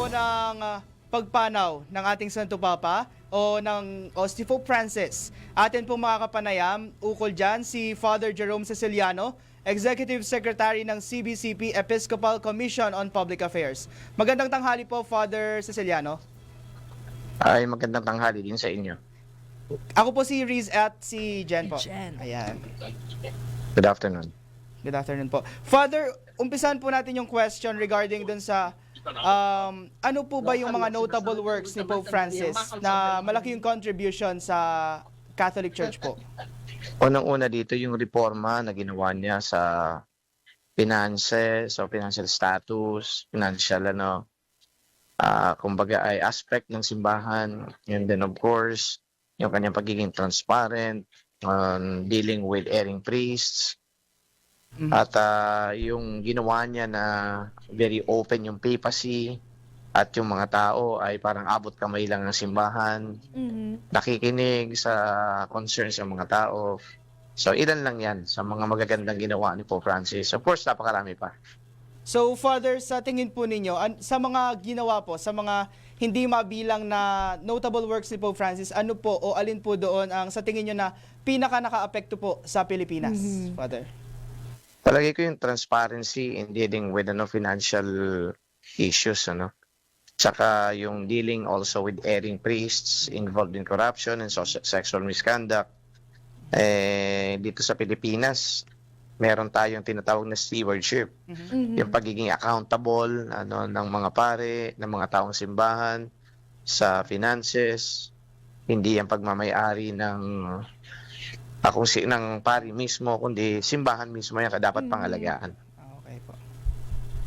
po ng ah, pagpanaw ng ating Santo Papa o ng o si Pope Francis. Atin po makakapanayam, ukol dyan si Father Jerome Ceciliano, Executive Secretary ng CBCP Episcopal Commission on Public Affairs. Magandang tanghali po, Father Ceciliano. Ay, magandang tanghali din sa inyo. Ako po si Riz at si Jen po. Jen. Ayan. Good afternoon. Good afternoon po. Father, umpisan po natin yung question regarding dun sa um, ano po ba yung mga notable works ni Pope Francis na malaki yung contribution sa Catholic Church po? Unang-una dito yung reforma na ginawa niya sa finances, so financial status, financial ano, ah kumbaga ay aspect ng simbahan. And then of course, yung kanyang pagiging transparent, on dealing with erring priests, Mhm. at ah, yung ginawa niya na very open yung papacy, at yung mga tao ay parang abot kamay lang ng simbahan, Mhm. nakikinig sa concerns ng mga tao. So, ilan lang yan sa mga magagandang ginawa ni Pope Francis. Of course, napakarami pa. So, Father, sa tingin po ninyo, an- sa mga ginawa po, sa mga hindi mabilang na notable works ni Pope Francis, ano po o alin po doon ang sa tingin nyo na pinaka naka-apekto po sa Pilipinas, Mhm. Father? Palagi ko yung transparency in dealing with ano, financial issues. Ano? Tsaka yung dealing also with erring priests involved in corruption and social, sexual misconduct. Eh, dito sa Pilipinas, meron tayong tinatawag na stewardship. Mhm. yung pagiging accountable ano ng mga pare, ng mga taong simbahan sa finances, hindi ang pagmamayari ng kung si ng pari mismo kundi simbahan mismo yung dapat Mm. pangalagaan. Ah, Okay po.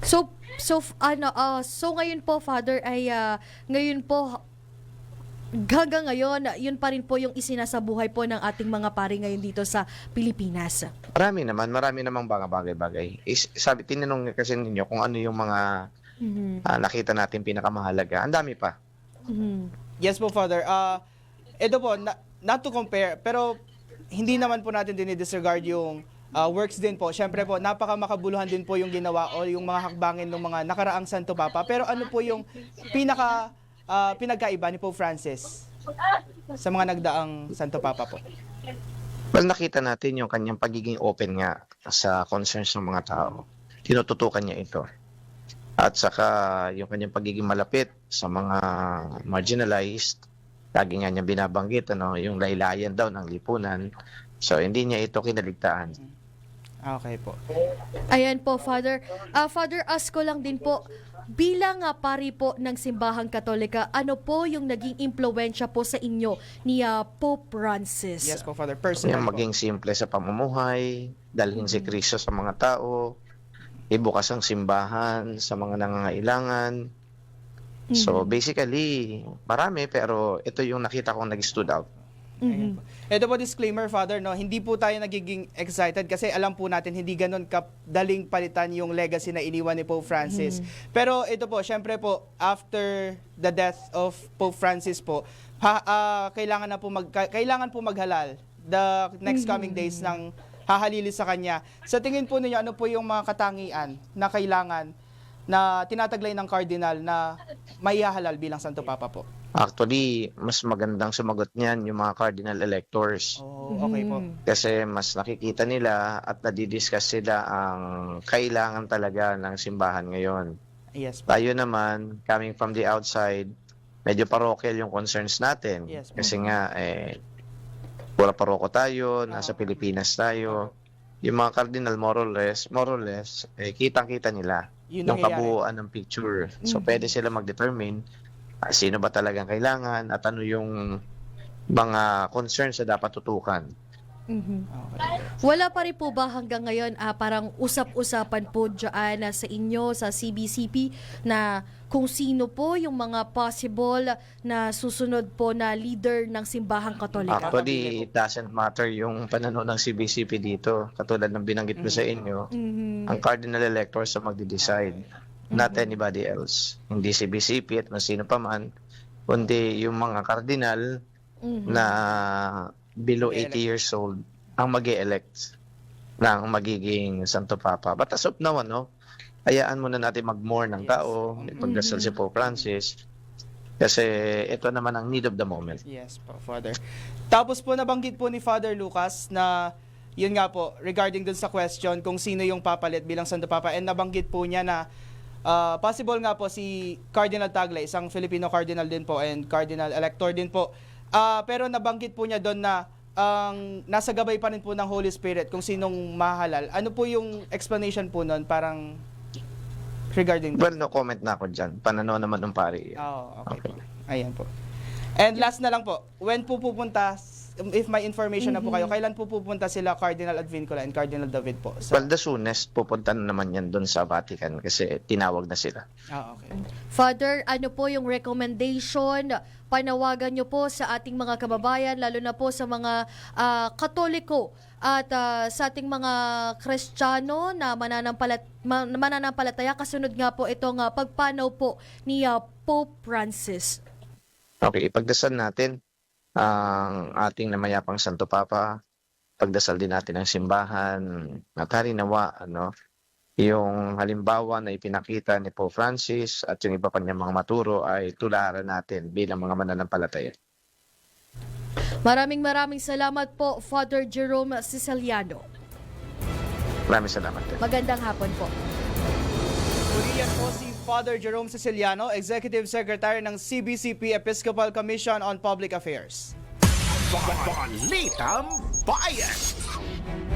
So so ano ah, so ngayon po Father ay ah, ngayon po hanggang ngayon yun pa rin po yung isinasabuhay po ng ating mga pari ngayon dito sa Pilipinas. Marami naman, marami namang mga bagay-bagay. Is, sabi tinanong kasi ninyo kung ano yung mga Mhm. ah, nakita natin pinakamahalaga. Ang dami pa. Mhm. Yes po, Father. Ah, ito po, na- not to compare, pero hindi naman po natin dinidisregard yung ah, works din po. Siyempre po, napaka makabuluhan din po yung ginawa o yung mga hakbangin ng mga nakaraang Santo Papa. Pero ano po yung pinaka ah, pinagkaiba ni Pope Francis sa mga nagdaang Santo Papa po? Well, nakita natin yung kanyang pagiging open nga sa concerns ng mga tao. Tinututukan niya ito. At saka yung kanyang pagiging malapit sa mga marginalized, lagi nga niya binabanggit, ano, yung laylayan daw ng lipunan. So, hindi niya ito kinaligtaan. Okay po. Ayan po, Father. Ah, Father, ask ko lang din po, bilang nga pari po ng simbahang katolika, ano po yung naging impluensya po sa inyo ni ah, Pope Francis? Yes po, Father. Personal Yung po. maging simple sa pamumuhay, dalhin si Kristo sa mga tao, ibukas ang simbahan sa mga nangangailangan. So, Mhm. basically, marami pero ito yung nakita kong nag-stood out. Mhm. Ito po disclaimer, Father, no, hindi po tayo nagiging excited kasi alam po natin hindi ganun kadaling palitan yung legacy na iniwan ni Pope Francis. Pero ito po, syempre po, after the death of Pope Francis po, ha, ah, kailangan na po mag, ka- kailangan po maghalal the next coming days ng hahalili sa kanya. Sa tingin po ninyo, ano po yung mga katangian na kailangan na tinataglay ng cardinal na maihahalal bilang Santo Papa po? Actually, mas magandang sumagot niyan yung mga cardinal electors. Oh, okay po. Mhm. Kasi mas nakikita nila at nadidiscuss sila ang kailangan talaga ng simbahan ngayon. Yes po. Tayo naman, coming from the outside, medyo parochial yung concerns natin. Yes, po. Kasi nga, eh, pura paroko tayo, nasa Pilipinas tayo. Yung mga cardinal, more or less, more or less, eh, kitang-kita nila Yun yung nangyayari. kabuuan ng picture. So, Mhm. pwede sila mag-determine ah, sino ba talagang kailangan at ano yung mga concerns na dapat tutukan. Mhm. Okay. Wala pa rin po ba hanggang ngayon ah, parang usap-usapan po dyan ah, sa inyo, sa CBCP, na kung sino po yung mga possible na susunod po na leader ng simbahang katolika? Actually, it doesn't matter yung pananaw ng CBCP dito. Katulad ng binanggit ko sa inyo, Mhm. ang cardinal electors ang magde-decide, not anybody else. Hindi CBCP at kung sino pa man, kundi yung mga cardinal Mhm. na below Mag-e-elect. 80 years old ang mag elect ng magiging Santo Papa. But as of now, ano, hayaan muna natin mag-more ng Yes. tao, pagdasal si Pope Francis. Kasi ito naman ang need of the moment. Yes po, Father. Tapos po nabanggit po ni Father Lucas na yun nga po, regarding dun sa question kung sino yung papalit bilang Santo Papa and nabanggit po niya na ah, possible nga po si Cardinal Tagle, isang Filipino cardinal din po and cardinal elector din po. Ah, pero nabanggit po niya doon na ang nasa gabay pa rin po ng Holy Spirit kung sinong mahalal. Ano po yung explanation po nun? Parang regarding Well, no comment na ako dyan. Pananaw naman ng pari. Oh, okay, Okay. po. Ayan po. And last na lang po, when po pupunta, if may information na po kayo, kailan po pupunta sila Cardinal Advincula and Cardinal David po? So, Well, the soonest, pupunta na naman yan doon sa Vatican kasi tinawag na sila. ah, okay. Father, ano po yung recommendation? Panawagan nyo po sa ating mga kababayan, lalo na po sa mga ah, katoliko at ah, sa ating mga kristyano na mananampalat, ma- mananampalataya. Kasunod nga po itong ah, pagpanaw po ni ah, Pope Francis. Okay, ipagdasal natin ang ating namayapang Santo Papa. Pagdasal din natin ang simbahan at harinawa, ano, yung halimbawa na ipinakita ni Pope Francis at yung iba pa niyang mga maturo ay tularan natin bilang mga mananampalataya. Maraming maraming salamat po, Father Jerome Siciliano. Maraming salamat din. Magandang hapon po. Muli yan po si Father Jerome Siciliano, Executive Secretary ng CBCP Episcopal Commission on Public Affairs. Balitang Bayan!